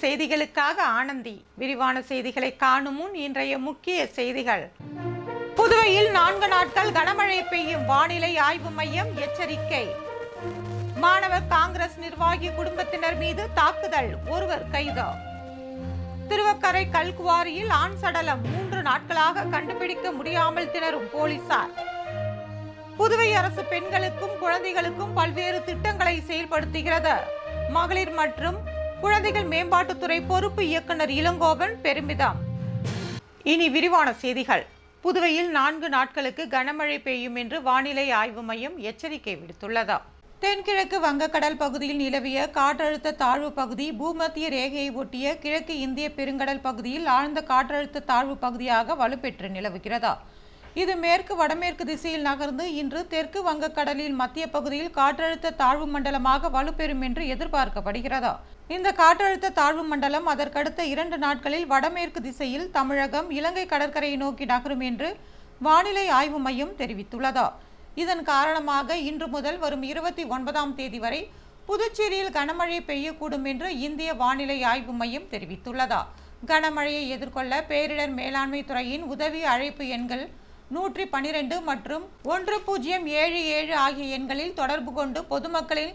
செய்திகளுக்காக ஆனந்தி. விரிவான செய்திகளை காணும் முன் இன்றைய முக்கிய செய்திகள். புதுவையில் நான்கு நாட்கள் கனமழை பெய்யும் வானிலை ஆய்வு மையம் எச்சரிக்கை. மாணவர் காங்கிரஸ் நிர்வாகி குடும்பத்தினர் மீது தாக்குதல் ஒருவர் கைது. திருவக்கரை கல்குவாரியில் ஆண் சடலம் மூன்று நாட்களாக கண்டுபிடிக்க முடியாமல் திணறும் போலீசார். புதுவை அரசு பெண்களுக்கும் குழந்தைகளுக்கும் பல்வேறு திட்டங்களை செயல்படுத்துகிறது. மகளிர் மற்றும் குழந்தைகள் மேம்பாட்டுத்துறை பொறுப்பு இயக்குனர் இளங்கோவன் பெருமிதம். இனி விரிவான செய்திகள். புதுவையில் நான்கு நாட்களுக்கு கனமழை பெய்யும் என்று வானிலை ஆய்வு மையம் எச்சரிக்கை விடுத்துள்ளது. தென்கிழக்கு வங்கக்கடல் பகுதியில் நிலவிய காற்றழுத்த தாழ்வு பகுதி பூமத்திய ரேகையை ஒட்டிய கிழக்கு இந்திய பெருங்கடல் பகுதியில் ஆழ்ந்த காற்றழுத்த தாழ்வு பகுதியாக வலுப்பெற்று நிலவுகிறதா. இது மேற்கு வடமேற்கு திசையில் நகர்ந்து இன்று தெற்கு வங்கக்கடலில் மத்திய பகுதியில் காற்றழுத்த தாழ்வு மண்டலமாக வலுப்பெறும் என்று எதிர்பார்க்கப்படுகிறது. இந்த காற்றழுத்த தாழ்வு மண்டலம் அதற்கடுத்த இரண்டு நாட்களில் வடமேற்கு திசையில் தமிழகம் இலங்கை கடற்கரையை நோக்கி நகரும் என்று வானிலை ஆய்வு மையம் தெரிவித்துள்ளது. இதன் காரணமாக இன்று முதல் வரும் இருபத்தி ஒன்பதாம் தேதி வரை புதுச்சேரியில் கனமழை பெய்யக்கூடும் என்று இந்திய வானிலை ஆய்வு மையம் தெரிவித்துள்ளதா. கனமழையை எதிர்கொள்ள பேரிடர் மேலாண்மை துறையின் உதவி அழைப்பு எண்கள் நூற்றி பனிரெண்டு மற்றும் ஒன்று பூஜ்ஜியம் ஏழு ஏழு ஆகிய எண்களில் தொடர்பு கொண்டு பொதுமக்களின்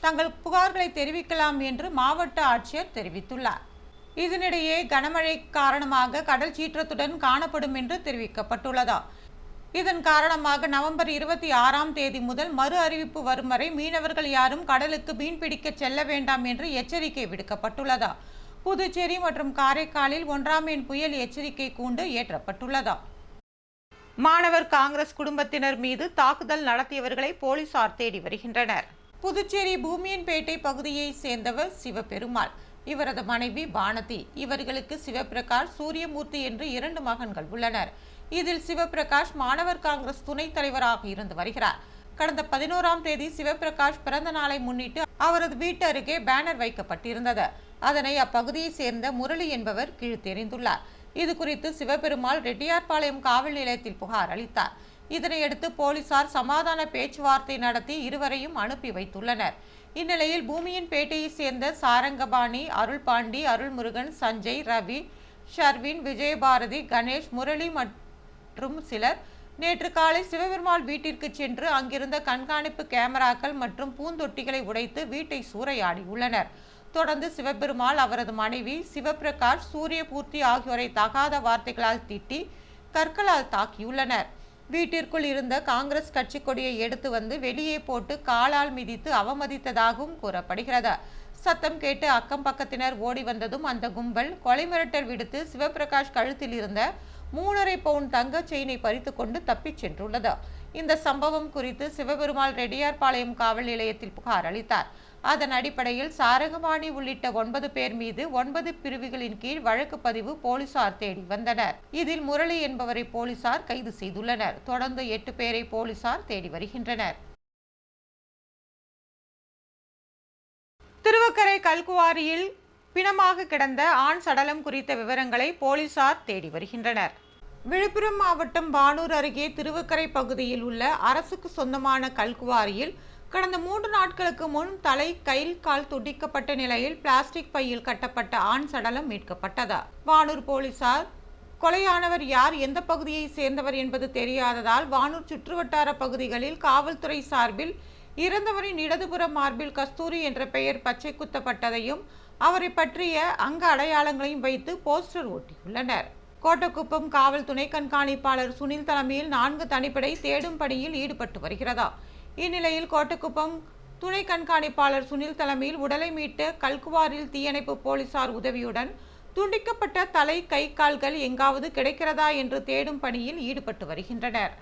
தங்கள் புகார்களை தெரிவிக்கலாம் என்று மாவட்ட ஆட்சியர் தெரிவித்துள்ளார். இதனிடையே கனமழை காரணமாக கடல் சீற்றத்துடன் காணப்படும் என்று தெரிவிக்கப்பட்டுள்ளதா. இதன் காரணமாக நவம்பர் இருபத்தி ஆறாம் தேதி முதல் மறு அறிவிப்பு வரும் வரை மீனவர்கள் யாரும் கடலுக்கு மீன்பிடிக்க செல்ல வேண்டாம் என்று எச்சரிக்கை விடுக்கப்பட்டுள்ளதா. புதுச்சேரி மற்றும் காரைக்காலில் ஒன்றாம் எண் புயல் எச்சரிக்கை கூண்டு ஏற்றப்பட்டுள்ளதா மாணவர் காங்கிரஸ் குடும்பத்தினர் மீது தாக்குதல் நடத்தியவர்களை போலீசார் தேடி வருகின்றனர். புதுச்சேரி பூமியன்பேட்டை பகுதியைச் சேர்ந்தவர் சிவபெருமாள். இவரது மனைவி பானதி. இவர்களுக்கு சிவபிரகாஷ் சூரியமூர்த்தி என்று இரண்டு மகன்கள் உள்ளனர். இதில் சிவபிரகாஷ் மாணவர் காங்கிரஸ் துணைத் தலைவராக இருந்து வருகிறார். கடந்த பதினோராம் தேதி சிவபிரகாஷ் பிறந்த நாளை முன்னிட்டு அவரது வீட்டு அருகே பேனர் வைக்கப்பட்டிருந்தது. அதனை அப்பகுதியைச் சேர்ந்த முரளி என்பவர் கீழ்த்தெறிந்துள்ளார். இது குறித்து சிவபெருமாள் ரெட்டியார்பாளையம் காவல் நிலையத்தில் புகார் அளித்தார். இதனையடுத்து போலீசார் சமாதான பேச்சுவார்த்தை நடத்தி இருவரையும் அனுப்பி வைத்துள்ளனர். இந்நிலையில் பூமியின் பேட்டையைச் சேர்ந்த சாரங்கபாணி அருள்பாண்டி அருள்முருகன் சஞ்சய் ரவி ஷர்வின் விஜயபாரதி கணேஷ் முரளி மற்றும் சிலர் நேற்று காலை சிவபெருமாள் வீட்டிற்கு சென்று அங்கிருந்த கண்காணிப்பு கேமராக்கள் மற்றும் பூந்தொட்டிகளை உடைத்து வீட்டை சூறையாடியுள்ளனர். தொடர்ந்து சிவபெருமாள் அவரது மனைவி சிவபிரகாஷ் சூரியபூர்த்தி ஆகியோரை தகாத வார்த்தைகளால் திட்டி கற்களால் தாக்கியுள்ளனர். வீட்டிற்குள் இருந்த காங்கிரஸ் கட்சி கொடியை எடுத்து வந்து வெளியே போட்டு காலால் மிதித்து அவமதித்ததாகவும் கூறப்படுகிறது. சத்தம் கேட்டு அக்கம் பக்கத்தினர் ஓடி வந்ததும் அந்த கும்பல் கொலை மிரட்டல் விடுத்து சிவபிரகாஷ் கழுத்தில் இருந்த மூணரை பவுன் தங்க செயினை பறித்து கொண்டு தப்பிச் சென்றுள்ளது. இந்த சம்பவம் குறித்து சிவபெருமாள் ரெடியார்பாளையம் காவல் நிலையத்தில் புகார் அளித்தார். அதன் அடிப்படையில் சாரங்கபாணி உள்ளிட்ட ஒன்பது பேர் மீது ஒன்பது பிரிவுகளின் கீழ் வழக்கு பதிவு போலீசார் தேடி வந்தனர். இதில் முரளி என்பவரை போலீசார் கைது செய்துள்ளனர். தொடர்ந்து எட்டு பேரை போலீசார் தேடி வருகின்றனர். திருவக்கரை கல்குவாரியில் பிணமாக கிடந்த ஆண் சடலம் குறித்த விவரங்களை போலீசார் தேடி வருகின்றனர். விழுப்புரம் மாவட்டம் பானூர் அருகே திருவக்கரை பகுதியில் உள்ள அரசுக்கு சொந்தமான கல்குவாரியில் கடந்த மூன்று நாட்களுக்கு முன் தலை கைல் கால் துடிக்கப்பட்ட நிலையில் பிளாஸ்டிக் பையில் கட்டப்பட்ட ஆண் சடலம் மீட்கப்பட்டது. வானூர் போலீசார் கொலையானவர் யார் எந்த பகுதியை சேர்ந்தவர் என்பது தெரியாததால் வானூர் சுற்றுவட்டார பகுதிகளில் காவல்துறை சார்பில் இறந்தவரின் இடதுபுற மார்பில் கஸ்தூரி என்ற பெயர் பச்சை குத்தப்பட்டதையும் அவரை பற்றிய அங்க அடையாளங்களையும் வைத்து போஸ்டர் ஒட்டியுள்ளனர். கோட்டக்குப்பம் காவல் துணை கண்காணிப்பாளர் சுனில் தலைமையில் நான்கு தனிப்படை தேடும் பணியில் ஈடுபட்டு வருகிறதா? இந்நிலையில் கோட்டக்குப்பம் துணை கண்காணிப்பாளர் சுனில் தலைமையில் உடலை மீட்டு கல்குவாரில் தீயணைப்பு போலீசார் உதவியுடன் துண்டிக்கப்பட்ட தலை கை கால்கள் எங்காவது கிடைக்கிறதா என்று தேடும் பணியில் ஈடுபட்டு வருகின்றனர்.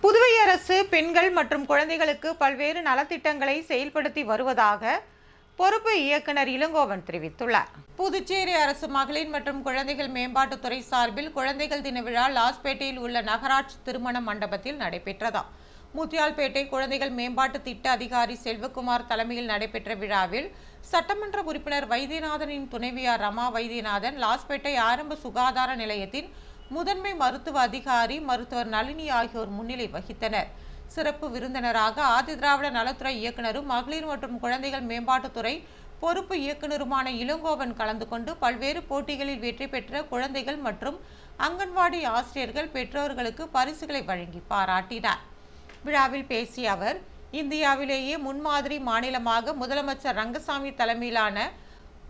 புதுவை அரசு பெண்கள் மற்றும் குழந்தைகளுக்கு பல்வேறு நலத்திட்டங்களை செயல்படுத்தி வருவதாக பொறுப்பு இயக்குனர் இளங்கோவன் தெரிவித்துள்ளார். புதுச்சேரி அரசு மகளிர் மற்றும் குழந்தைகள் மேம்பாட்டுத்துறை சார்பில் குழந்தைகள் தின விழா லாஸ்பேட்டையில் உள்ள நகராட்சி திருமண மண்டபத்தில் நடைபெற்றதா முத்தியால்பேட்டை குழந்தைகள் மேம்பாட்டு திட்ட அதிகாரி செல்வகுமார் தலைமையில் நடைபெற்ற விழாவில் சட்டமன்ற உறுப்பினர் வைத்தியநாதனின் துணைவியார் ரமா வைத்தியநாதன் லாஸ்பேட்டை ஆரம்ப சுகாதார நிலையத்தின் முதன்மை மருத்துவ அதிகாரி மருத்துவர் நளினி ஆகியோர் முன்னிலை வகித்தனர். சிறப்பு விருந்தினராக ஆதிதிராவிட நலத்துறை இயக்குனரும் மகளிர் மற்றும் குழந்தைகள் மேம்பாட்டுத்துறை பொறுப்பு இயக்குநருமான இளங்கோவன் கலந்து கொண்டு பல்வேறு போட்டிகளில் வெற்றி பெற்ற குழந்தைகள் மற்றும் அங்கன்வாடி ஆசிரியர்கள் பெற்றோர்களுக்கு பரிசுகளை வழங்கி பாராட்டினார். விழாவில் பேசிய அவர் இந்தியாவிலேயே முன்மாதிரி மாநிலமாக முதலமைச்சர் ரங்கசாமி தலைமையிலான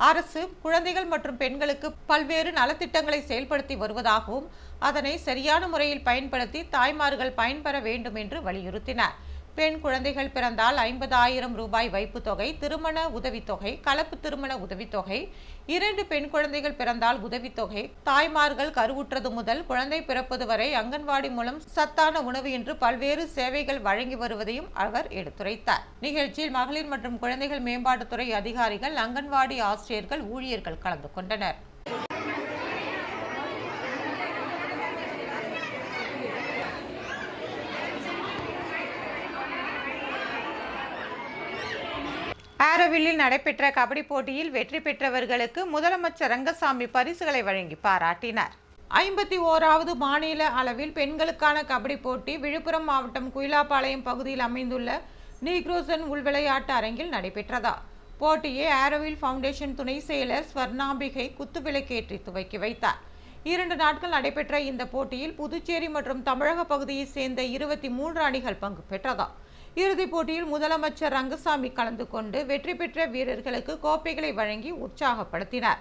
அரசு குழந்தைகள் மற்றும் பெண்களுக்கு பல்வேறு நலத்திட்டங்களை செயல்படுத்தி வருவதாகவும் அதனை சரியான முறையில் பயன்படுத்தி தாய்மார்கள் பயன்பெற வேண்டும் என்று வலியுறுத்தினார். பெண் குழந்தைகள் பிறந்தால் ஐம்பதாயிரம் ரூபாய் வைப்பு தொகை திருமண உதவித்தொகை கலப்பு திருமண உதவித்தொகை. இரண்டு பெண் குழந்தைகள் பிறந்தால் உதவித்தொகை. தாய்மார்கள் கருவுற்றது முதல் குழந்தை பிறப்பது வரை அங்கன்வாடி மூலம் சத்தான உணவு என்று பல்வேறு சேவைகள் வழங்கி வருவதையும் அவர் எடுத்துரைத்தார். நிகழ்ச்சியில் மகளிர் மற்றும் குழந்தைகள் மேம்பாட்டுத்துறை அதிகாரிகள் அங்கன்வாடி ஆசிரியர்கள் ஊழியர்கள் கலந்து கொண்டனர். ஆரோவில்லில் நடைபெற்ற கபடி போட்டியில் வெற்றி பெற்றவர்களுக்கு முதலமைச்சர் ரங்கசாமி பரிசுகளை வழங்கி பாராட்டினார். ஐம்பத்தி ஓராவது மாநில அளவில் பெண்களுக்கான கபடி போட்டி விழுப்புரம் மாவட்டம் குயிலாப்பாளையம் பகுதியில் அமைந்துள்ள நீக்ரோசன் உள்விளையாட்டு அரங்கில் நடைபெற்றதா? போட்டியை ஆரோவில் ஃபவுண்டேஷன் துணை செயலர் ஸ்வர்ணாம்பிகை குத்துவிளக்கேற்றி துவக்கி வைத்தார். இரண்டு நாட்கள் நடைபெற்ற இந்த போட்டியில் புதுச்சேரி மற்றும் தமிழக பகுதியைச் சேர்ந்த இருபத்தி மூன்று அணிகள் பங்கு பெற்றதா? இறுதிப் போட்டியில் முதலமைச்சர் ரங்கசாமி கலந்து கொண்டு வெற்றி பெற்ற வீரர்களுக்கு கோப்பைகளை வழங்கி உற்சாகப்படுத்தினார்.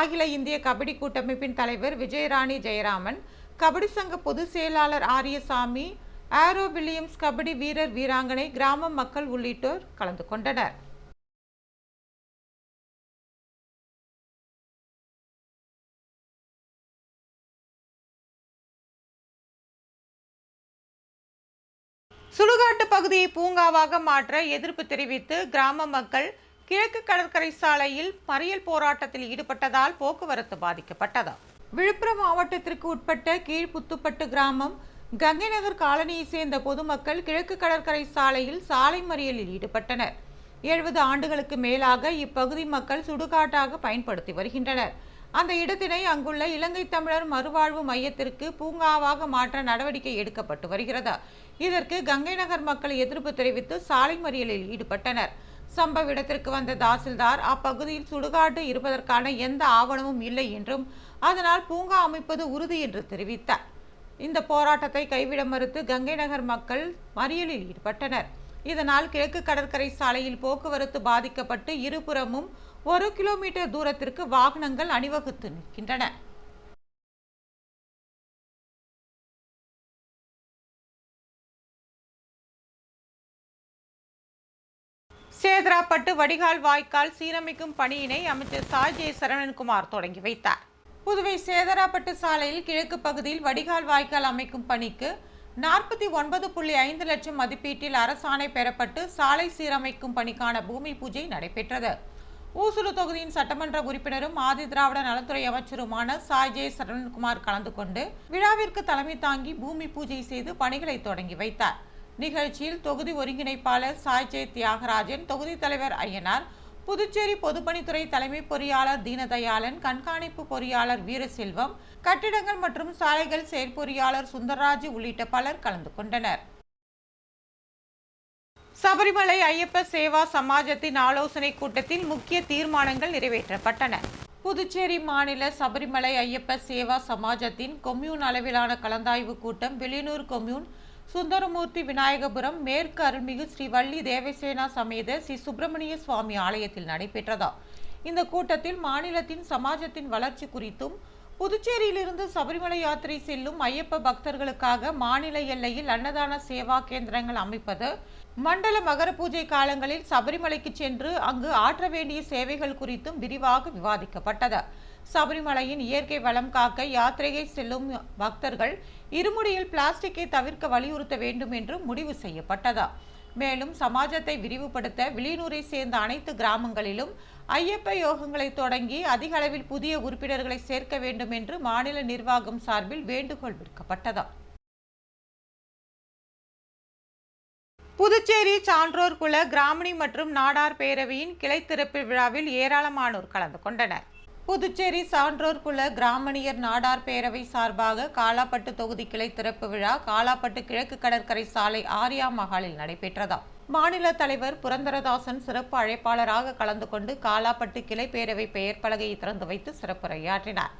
அகில இந்திய கபடி கூட்டமைப்பின் தலைவர் விஜயராணி ஜெயராமன் கபடி சங்க பொதுச் செயலாளர் ஆரியசாமி ஆரோ வில்லியம்ஸ் கபடி வீரர் வீராங்கனை கிராம மக்கள் உள்ளிட்டோர் கலந்து கொண்டனர். சுடுகாட்டு பகுதியை பூங்காவாக மாற்ற எதிர்ப்பு தெரிவித்து கிராம மக்கள் கிழக்கு கடற்கரை சாலையில் மறியல் போராட்டத்தில் ஈடுபட்டதால் போக்குவரத்து பாதிக்கப்பட்டது. விழுப்புரம் மாவட்டத்திற்கு உட்பட்ட கீழ்புத்துப்பட்டு கிராமம் கங்கை நகர் காலனியை சேர்ந்த பொதுமக்கள் கிழக்கு கடற்கரை சாலையில் சாலை மறியலில் ஈடுபட்டனர். எழுபது ஆண்டுகளுக்கு மேலாக இப்பகுதி மக்கள் சுடுகாட்டாக பயன்படுத்தி வருகின்றனர். அந்த இடத்தினை அங்குள்ள இலங்கை தமிழர் மறுவாழ்வு மையத்திற்கு பூங்காவாக மாற்ற நடவடிக்கை எடுக்கப்பட்டு வருகிறது. இதற்கு கங்கை நகர் மக்கள் எதிர்ப்பு தெரிவித்து சாலை மறியலில் ஈடுபட்டனர். சம்பவ இடத்திற்கு வந்த தாசில்தார் அப்பகுதியில் சுடுகாட்டு இருப்பதற்கான எந்த ஆவணமும் இல்லை என்றும் அதனால் பூங்கா அமைப்பது உறுதி என்று தெரிவித்தார். இந்த போராட்டத்தை கைவிட மறுத்து கங்கை நகர் மக்கள் மறியலில் ஈடுபட்டனர். இதனால் கிழக்கு கடற்கரை சாலையில் போக்குவரத்து பாதிக்கப்பட்டு இருபுறமும் ஒரு கிலோமீட்டர் தூரத்திற்கு வாகனங்கள் அணிவகுத்து நிற்கின்றன. சேதராப்பட்டு வடிகால் வாய்க்கால் சீரமைக்கும் பணியினை அமைச்சர் சாஜே சரவணன்குமார் தொடங்கி வைத்தார். புதுவை சேதராப்பட்டு சாலையில் கிழக்கு பகுதியில் வடிகால் வாய்க்கால் அமைக்கும் பணிக்கு நாற்பத்தி ஒன்பது புள்ளி ஐந்து லட்சம் மதிப்பீட்டில் அரசாணை பெறப்பட்டு சாலை சீரமைக்கும் பணிக்கான பூமி பூஜை நடைபெற்றது. ஊசுலு தொகுதியின் சட்டமன்ற உறுப்பினரும் ஆதி திராவிட நலத்துறை அமைச்சருமான சாய் ஜே சரவணகுமார் கலந்து கொண்டு விழாவிற்கு தலைமை தாங்கி பூமி பூஜை செய்து பணிகளை தொடங்கி வைத்தார். நிகழ்ச்சியில் தொகுதி ஒருங்கிணைப்பாளர் சாய் ஜே தியாகராஜன் தொகுதி தலைவர் ஐயனார் புதுச்சேரி பொதுப்பணித்துறை தலைமை பொறியாளர் தீனதயாளன் கண்காணிப்பு பொறியாளர் வீரசெல்வம் கட்டிடங்கள் மற்றும் சாலைகள் செயற்பொறியாளர் சுந்தரராஜ் உள்ளிட்ட பலர் கலந்து கொண்டனர். சபரிமலை ஐயப்ப சேவா சமாஜத்தின் ஆலோசனை கூட்டத்தில் முக்கிய தீர்மானங்கள் நிறைவேற்றப்பட்டன. புதுச்சேரி மாநில சபரிமலை ஐயப்ப சேவா சமாஜத்தின் கொம்யூன் அளவிலான கலந்தாய்வு கூட்டம் வெளியூர் கொம்யூன் சுந்தரமூர்த்தி விநாயகபுரம் மேற்கு அருள்மிகு ஸ்ரீ வள்ளி தேவசேனா சமேத ஸ்ரீ சுப்பிரமணிய சுவாமி ஆலயத்தில் நடைபெற்றதா? இந்த கூட்டத்தில் மாநிலத்தின் சமாஜத்தின் வளர்ச்சி குறித்தும் புதுச்சேரியிலிருந்து சபரிமலை யாத்திரை செல்லும் ஐயப்ப பக்தர்களுக்காக மாநில எல்லையில் அன்னதான சேவா கேந்திரங்கள் அமைப்பது மண்டல மகர பூஜை காலங்களில் சபரிமலைக்கு சென்று அங்கு ஆற்ற வேண்டிய சேவைகள் குறித்தும் விரிவாக விவாதிக்கப்பட்டது. சபரிமலையின் இயற்கை வளம் காக்க யாத்திரையை செல்லும் பக்தர்கள் இருமுடியில் பிளாஸ்டிக்கை தவிர்க்க வலியுறுத்த வேண்டும் என்று முடிவு செய்யப்பட்டதா. மேலும் சமாஜத்தை விரிவுபடுத்த விளியனூரை சேர்ந்த அனைத்து கிராமங்களிலும் ஐயப்ப யோகங்களை தொடங்கி அதிக அளவில் புதிய உறுப்பினர்களை சேர்க்க வேண்டும் என்று மாநில நிர்வாகம் சார்பில் வேண்டுகோள் விடுக்கப்பட்டதா. புதுச்சேரி சான்றோர் குல கிராமணி மற்றும் நாடார் பேரவையின் கிளை திறப்பு விழாவில் ஏராளமானோர் கலந்து கொண்டனர். புதுச்சேரி சான்றோர் குல கிராமணியர் நாடார் பேரவை சார்பாக காலாப்பட்டு தொகுதி கிளை திறப்பு விழா காலாப்பட்டு கிழக்கு கடற்கரை சாலை ஆரியா மஹாலில் நடைபெற்றதாம். மாநில தலைவர் புரந்தரதாசன் சிறப்பு அழைப்பாளராக கலந்து கொண்டு காலாப்பட்டு கிளை பேரவை பெயர் பலகையை திறந்து வைத்து சிறப்புரையாற்றினார்.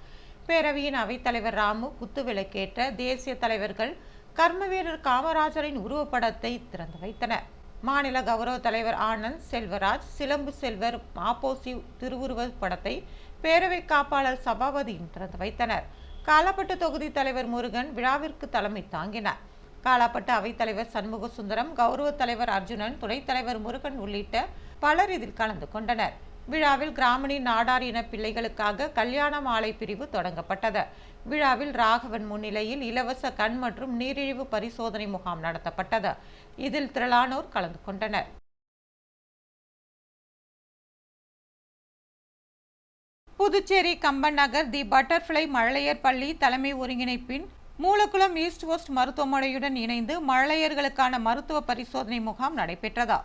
பேரவையின் அவைத்தலைவர் ராமு குத்துவிளக்கேற்ற தேசிய தலைவர்கள் கர்மவீரர் காமராஜரின் உருவப்படத்தை திறந்து வைத்தனர். மாநில கௌரவ தலைவர் ஆனந்த் செல்வராஜ் சிலம்பு செல்வர் மாப்போசி திருவுருவ படத்தை பேரவை காப்பாளர் சபாபதியும் திறந்து வைத்தனர். காலாப்பட்டு தொகுதி தலைவர் முருகன் விழாவிற்கு தலைமை தாங்கினார். காலாப்பட்டு அவைத்தலைவர் சண்முக சுந்தரம் கௌரவ தலைவர் அர்ஜுனன் துணைத் தலைவர் முருகன் உள்ளிட்ட பலர் இதில் கலந்து கொண்டனர். விழாவில் கிராமணி நாடார் இன பிள்ளைகளுக்காக கல்யாண மாலை பிரிவு தொடங்கப்பட்டது. விழாவில் ராகவன் முன்னிலையில் இலவச கண் மற்றும் நீரிழிவு பரிசோதனை முகாம் நடத்தப்பட்டது. இதில் திரளானோர் கலந்து கொண்டனர். புதுச்சேரி கம்பன் நகர் தி பட்டர்ஃப்ளை மழலையர் பள்ளி தலைமை ஒருங்கிணைப்பின் மூலக்குளம் ஈஸ்ட் வெஸ்ட் மருத்துவமனையுடன் இணைந்து மழலையர்களுக்கான மருத்துவ பரிசோதனை முகாம் நடைபெற்றதா.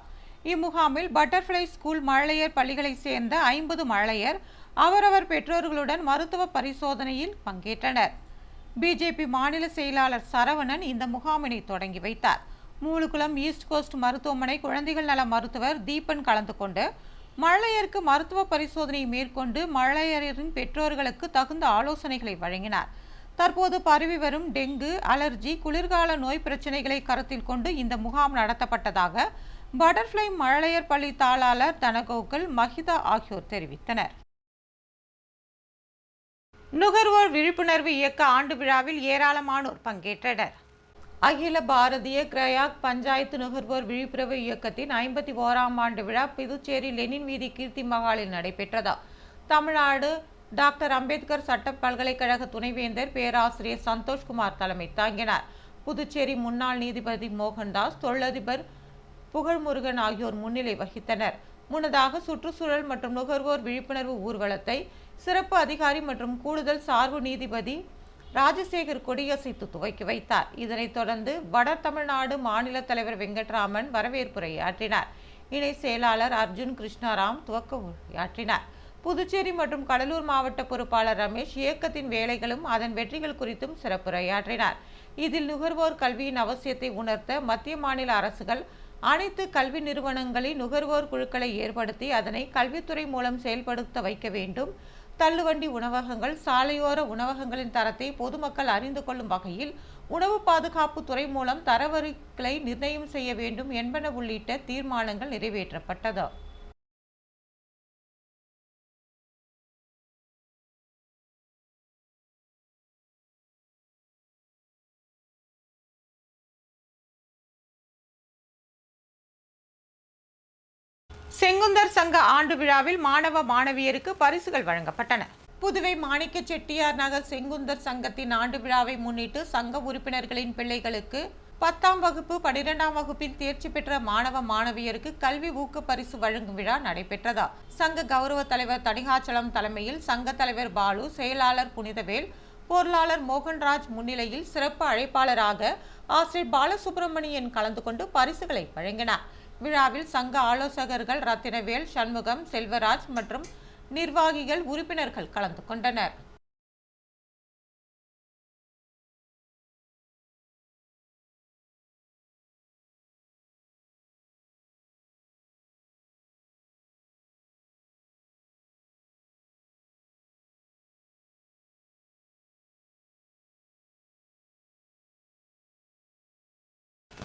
இம்முகாமில் பட்டர்ஃப்ளை ஸ்கூல் மழலையர் பள்ளிகளைச் சேர்ந்த ஐம்பது மழலையர் அவரவர் பெற்றோர்களுடன் மருத்துவ பரிசோதனையில் பங்கேற்றனர். பிஜேபி மாநில செயலாளர் சரவணன் இந்த முகாமினை தொடங்கி வைத்தார். மூலுகுளம் ஈஸ்ட் கோஸ்ட் மருத்துவமனை குழந்தைகள் நல மருத்துவர் தீபன் கலந்து கொண்டு மழலையருக்கு மருத்துவ பரிசோதனை மேற்கொண்டு மழலையரின் பெற்றோர்களுக்கு தகுந்த ஆலோசனைகளை வழங்கினார். தற்போது பரவி வரும் டெங்கு அலர்ஜி குளிர்கால நோய் பிரச்சனைகளை கருத்தில் கொண்டு இந்த முகாம் நடத்தப்பட்டதாக பட்டர்ஃப்ளை மழலையர் பள்ளி தாளாளர் தனகோகுல் மஹிதா ஆகியோர் தெரிவித்தனர். நுகர்வோர் விழிப்புணர்வு இயக்க ஆண்டு விழாவில் ஏராளமானோர் பங்கேற்றனர். அகில பாரதிய கிரயாக் பஞ்சாயத்து நுகர்வோர் விழிப்புணர்வு இயக்கத்தின் ஐம்பத்தி ஓராம் ஆண்டு விழா புதுச்சேரி லெனின் வீதி கீர்த்தி மகாலில் நடைபெற்றதா. தமிழ்நாடு டாக்டர் அம்பேத்கர் சட்ட பல்கலைக்கழக துணைவேந்தர் பேராசிரியர் சந்தோஷ்குமார் தலைமை தாங்கினார். புதுச்சேரி முன்னாள் நீதிபதி மோகன்தாஸ் தொழிலதிபர் புகழ்முருகன் ஆகியோர் முன்னிலை வகித்தனர். முன்னதாக சுற்றுச்சூழல் மற்றும் நுகர்வோர் விழிப்புணர்வு ஊர்வலத்தை சிறப்பு அதிகாரி மற்றும் கூடுதல் சார்பு நீதிபதி ராஜசேகர் கொடியசைத்து துவக்கி வைத்தார். இதனைத் தொடர்ந்து வட தமிழ்நாடு மாநில தலைவர் வெங்கட்ராமன் வரவேற்புரையாற்றினார் இணை செயலாளர் அர்ஜுன் கிருஷ்ணாராம் துவக்க உரையாற்றினார். புதுச்சேரி மற்றும் கடலூர் மாவட்ட பொறுப்பாளர் ரமேஷ் இயக்கத்தின் வேலைகளும் அதன் வெற்றிகள் குறித்தும் சிறப்புரையாற்றினார். இதில் நுகர்வோர் கல்வியின் அவசியத்தை உணர்த்த மத்திய மாநில அரசுகள் அனைத்து கல்வி நிறுவனங்களில் நுகர்வோர் குழுக்களை ஏற்படுத்தி அதனை கல்வித்துறை மூலம் செயல்படுத்த வைக்க வேண்டும். தள்ளுவண்டி உணவகங்கள் சாலையோர உணவகங்களின் தரத்தை பொதுமக்கள் அறிந்து கொள்ளும் வகையில் உணவு பாதுகாப்பு துறை மூலம் தரவரிகளை நிர்ணயம் செய்ய வேண்டும் என்பன உள்ளிட்ட தீர்மானங்கள் நிறைவேற்றப்பட்டது. செங்குந்தர் சங்க ஆண்டு விழாவில் மாணவ மாணவியருக்கு பரிசுகள் வழங்கப்பட்டன. புதுவை மாணிக்க செட்டியார் நகர் செங்குந்தர் சங்கத்தின் ஆண்டு விழாவை முன்னிட்டு சங்க உறுப்பினர்களின் பிள்ளைகளுக்கு பத்தாம் வகுப்பு பனிரெண்டாம் வகுப்பில் தேர்ச்சி பெற்ற மாணவ மாணவியருக்கு கல்வி ஊக்க பரிசு வழங்கும் விழா நடைபெற்றதா? சங்க கௌரவ தலைவர் தணிகாச்சலம் தலைமையில் சங்க தலைவர் பாலு செயலாளர் புனிதவேல் பொருளாளர் மோகன்ராஜ் முன்னிலையில் சிறப்பு அழைப்பாளராக ஆசிரியர் பாலசுப்ரமணியன் கலந்து கொண்டு பரிசுகளை வழங்கினார். விழாவில் சங்க ஆலோசகர்கள் ரத்தினவேல் சண்முகம் செல்வராஜ் மற்றும் நிர்வாகிகள் உறுப்பினர்கள் கலந்து கொண்டனர்.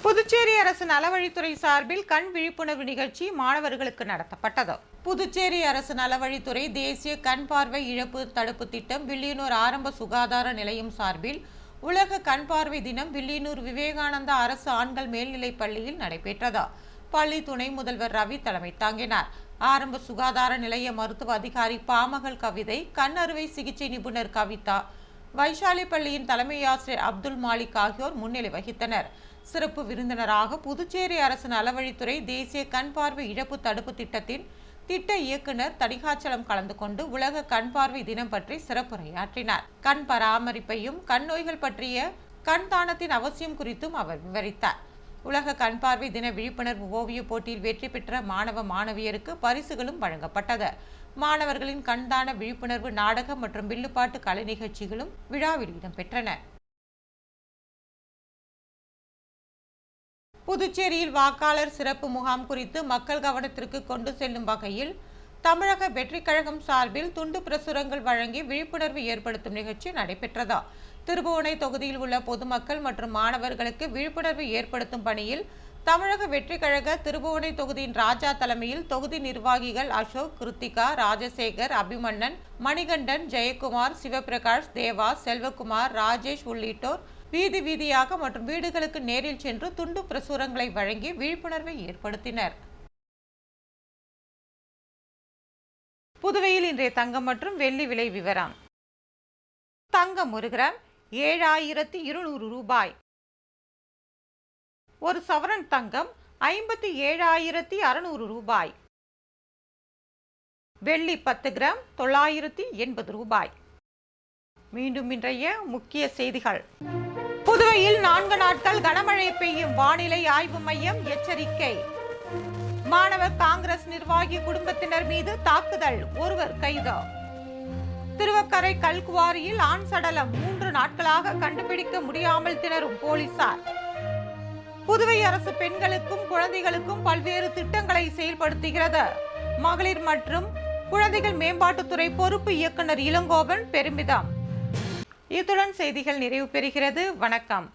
புதுச்சேரி அரசு நலவழித்துறை சார்பில் கண் விழிப்புணர்வு நிகழ்ச்சி மாணவர்களுக்கு நடத்தப்பட்டது. புதுச்சேரி அரசு நலவழித்துறை தேசிய கண் பார்வை இழப்பு தடுப்பு திட்டம் வில்லியனூர் ஆரம்ப சுகாதார நிலையம் சார்பில் உலக கண் பார்வை தினம் வில்லியனூர் விவேகானந்தா அரசு ஆண்கள் மேல்நிலைப் பள்ளியில் நடைபெற்றது. பள்ளி துணை முதல்வர் ரவி தலைமை தாங்கினார். ஆரம்ப சுகாதார நிலைய மருத்துவ அதிகாரி பாமகள் கவிதை கண் அறுவை சிகிச்சை நிபுணர் கவிதா வைஷாலி பள்ளியின் தலைமை ஆசிரியர் அப்துல் மாலிக் ஆகியோர் முன்னிலை வகித்தனர். சிறப்பு விருந்தினராக புதுச்சேரி அரசு நலவழித்துறை தேசிய கண் பார்வை இழப்பு தடுப்பு திட்டத்தின் திட்ட இயக்குனர் தடிகாச்சலம் கலந்து கொண்டு உலக கண் பார்வை தினம் பற்றி சிறப்புரையாற்றினார். கண் பராமரிப்பையும் கண் நோய்கள் பற்றிய கண் தானத்தின் அவசியம் குறித்தும் அவர் விவரித்தார். உலக கண் பார்வை தின விழிப்புணர்வு ஓவிய போட்டியில் வெற்றி பெற்ற மாணவ மாணவியருக்கு பரிசுகளும் வழங்கப்பட்டது. மாணவர்களின் கண்தான விழிப்புணர்வு நாடகம் மற்றும் வில்லுப்பாட்டு கலை நிகழ்ச்சிகளும் விழாவில் இடம்பெற்றன. புதுச்சேரியில் வாக்காளர் சிறப்பு முகாம் குறித்து மக்கள் கவனத்திற்கு கொண்டு செல்லும் வகையில் தமிழக வெற்றிக் கழகம் சார்பில் துண்டு பிரசுரங்கள் வழங்கி விழிப்புணர்வு ஏற்படுத்தும் நிகழ்ச்சி நடைபெற்றதா? திருபுவனை தொகுதியில் உள்ள பொதுமக்கள் மற்றும் மாணவர்களுக்கு விழிப்புணர்வு ஏற்படுத்தும் பணியில் தமிழக வெற்றிக் கழக திருபுவனை தொகுதியின் ராஜா தலைமையில் தொகுதி நிர்வாகிகள் அசோக் கிருத்திகா ராஜசேகர் அபிமன்னன் மணிகண்டன் ஜெயக்குமார் சிவபிரகாஷ் தேவா செல்வகுமார் ராஜேஷ் உள்ளிட்டோர் வீதி வீதியாக மற்றும் வீடுகளுக்கு நேரில் சென்று துண்டு பிரசுரங்களை வழங்கி விழிப்புணர்வை ஏற்படுத்தினர். புதுவையில் இன்றைய தங்கம் மற்றும் வெள்ளி விலை விவரம். தங்கம் ஒரு கிராம் ஏழாயிரத்தி இருநூறு ரூபாய். ஒரு சவரன் தங்கம் ஐம்பத்தி ஏழாயிரத்தி அறுநூறு ரூபாய். வெள்ளி பத்து கிராம் தொள்ளாயிரத்தி எண்பது ரூபாய். மீண்டும் இன்றைய முக்கிய செய்திகள். புதுவையில் நான்கு நாட்கள் கனமழை பெய்யும் வானிலை ஆய்வு மையம் எச்சரிக்கை. மாணவர் காங்கிரஸ் நிர்வாகி குடும்பத்தினர் மீது தாக்குதல் ஒருவர் கைது. திருவக்கரை கல்குவாரியில் ஆண் சடலம் மூன்று நாட்களாக கண்டுபிடிக்க முடியாமல் திணறும் போலீசார். புதுவை அரசு பெண்களுக்கும் குழந்தைகளுக்கும் பல்வேறு திட்டங்களை செயல்படுத்துகிறது. மகளிர் மற்றும் குழந்தைகள் மேம்பாட்டுத்துறை பொறுப்பு இயக்குனர் இளங்கோவன் பெருமிதம். இத்துடன் செய்திகள் நிறைவு பெறுகிறது. வணக்கம்.